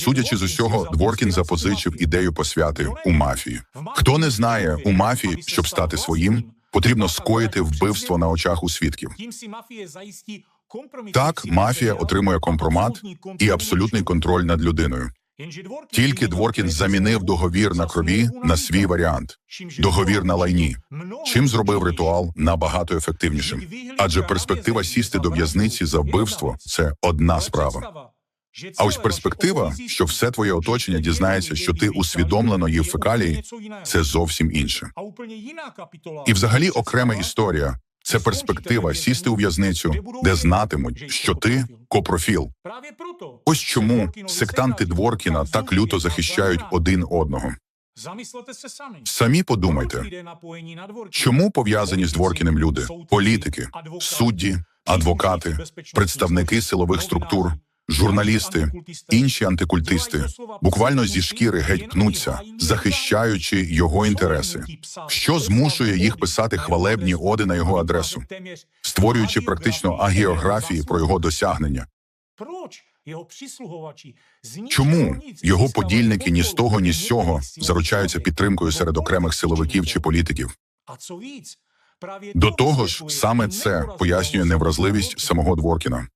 Судячи з усього, Дворкін запозичив ідею посвяти у мафії. Хто не знає, у мафії, щоб стати своїм, потрібно скоїти вбивство на очах у свідків. Так, мафія отримує компромат і абсолютний контроль над людиною. Тільки Дворкін замінив договір на крові на свій варіант договір на лайні. Чим зробив ритуал набагато ефективнішим. Адже перспектива сісти до в'язниці за вбивство це одна справа. А ось перспектива, що все твоє оточення дізнається, що ти усвідомлено їв фекалії, це зовсім інше. І взагалі окрема історія це перспектива сісти у в'язницю, де знатимуть, що ти копрофіл. Ось чому сектанти Дворкіна так люто захищають один одного. Самі подумайте, чому пов'язані з Дворкіним люди, політики, судді, адвокати, представники силових структур, журналісти, інші антикультисти буквально зі шкіри геть пнуться, захищаючи його інтереси. Що змушує їх писати хвалебні оди на його адресу, створюючи практично агіографії про його досягнення? Чому його подільники ні з того, ні з сього заручаються підтримкою серед окремих силовиків чи політиків? До того ж, саме це пояснює невразливість самого Дворкіна.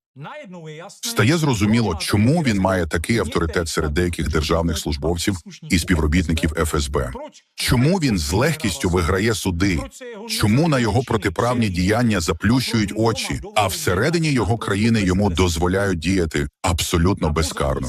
Стає зрозуміло, чому він має такий авторитет серед деяких державних службовців і співробітників ФСБ. Чому він з легкістю виграє суди? Чому на його протиправні діяння заплющують очі, а всередині його країни йому дозволяють діяти абсолютно безкарно?